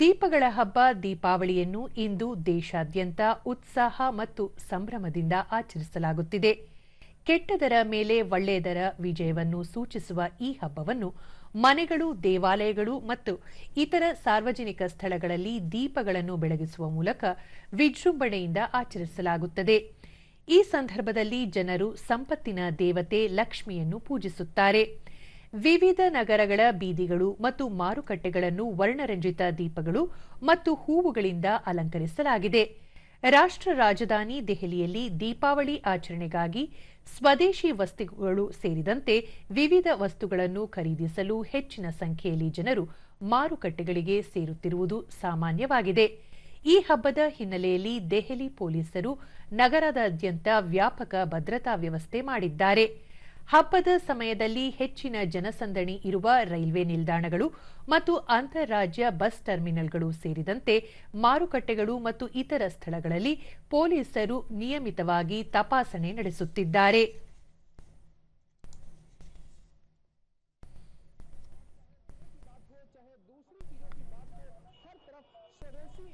ದೀಪಗಳ ಹಬ್ಬ ದೀಪಾವಳಿಯನ್ನು ಇಂದು ದೇಶಾದ್ಯಂತ ಉತ್ಸಾಹ ಮತ್ತು ಸಂಭ್ರಮದಿಂದ ಆಚರಿಸಲಾಗುತ್ತಿದೆ. ಕೆಟ್ಟದರ ಮೇಲೆ ಒಳ್ಳೆಯದರ ವಿಜಯವನ್ನು ಸೂಚಿಸುವ ಈ ಹಬ್ಬವನ್ನು ಮನೆಗಳು, ದೇವಾಲಯಗಳು ಮತ್ತು ಇತರ ಸಾರ್ವಜನಿಕ ಸ್ಥಳಗಳಲ್ಲಿ ದೀಪಗಳನ್ನು ಬೆಳಗಿಸುವ ಮೂಲಕ ವಿಜೃಂಭಣೆಯಿಂದ ಆಚರಿಸಲಾಗುತ್ತದೆ. ಈ ಸಂದರ್ಭದಲ್ಲಿ ಜನರು ಸಂಪತ್ತಿನ ದೇವತೆ ಲಕ್ಷ್ಮಿಯನ್ನು ಪೂಜಿಸುತ್ತಾರೆ. ವಿವಿಧ ನಗರಗಳ ಬೀದಿಗಳು ಮತ್ತು ಮಾರುಕಟ್ಟೆಗಳನ್ನು ವರ್ಣರಂಜಿತ ದೀಪಗಳು ಮತ್ತು ಹೂವುಗಳಿಂದ ಅಲಂಕರಿಸಲಾಗಿದೆ. ರಾಷ್ಟ್ರ ರಾಜಧಾನಿ ದೆಹಲಿಯಲ್ಲಿ ದೀಪಾವಳಿ ಆಚರಣೆಗಾಗಿ ಸ್ವದೇಶಿ ವಸ್ತುಗಳು ಸೇರಿದಂತೆ ವಿವಿಧ ವಸ್ತುಗಳನ್ನು ಖರೀದಿಸಲು ಹೆಚ್ಚಿನ ಸಂಖ್ಯೆಯಲ್ಲಿ ಜನರು ಮಾರುಕಟ್ಟೆಗಳಿಗೆ ಸೇರುತ್ತಿರುವುದು ಸಾಮಾನ್ಯವಾಗಿದೆ. ಈ ಹಬ್ಬದ ಹಿನ್ನೆಲೆಯಲ್ಲಿ ದೆಹಲಿ ಪೊಲೀಸರು ನಗರದಾದ್ಯಂತ ವ್ಯಾಪಕ ಭದ್ರತಾ ವ್ಯವಸ್ಥೆ ಮಾಡಿದ್ದಾರೆ. ಹಬ್ಬದ ಸಮಯದಲ್ಲಿ ಹೆಚ್ಚಿನ ಜನಸಂದಣಿ ಇರುವ ರೈಲ್ವೆ ನಿಲ್ದಾಣಗಳು ಮತ್ತು ಅಂತಾರಾಜ್ಯ ಬಸ್ ಟರ್ಮಿನಲ್ಗಳು ಸೇರಿದಂತೆ ಮಾರುಕಟ್ಟೆಗಳು ಮತ್ತು ಇತರ ಸ್ಥಳಗಳಲ್ಲಿ ಪೊಲೀಸರು ನಿಯಮಿತವಾಗಿ ತಪಾಸಣೆ ನಡೆಸುತ್ತಿದ್ದಾರೆ.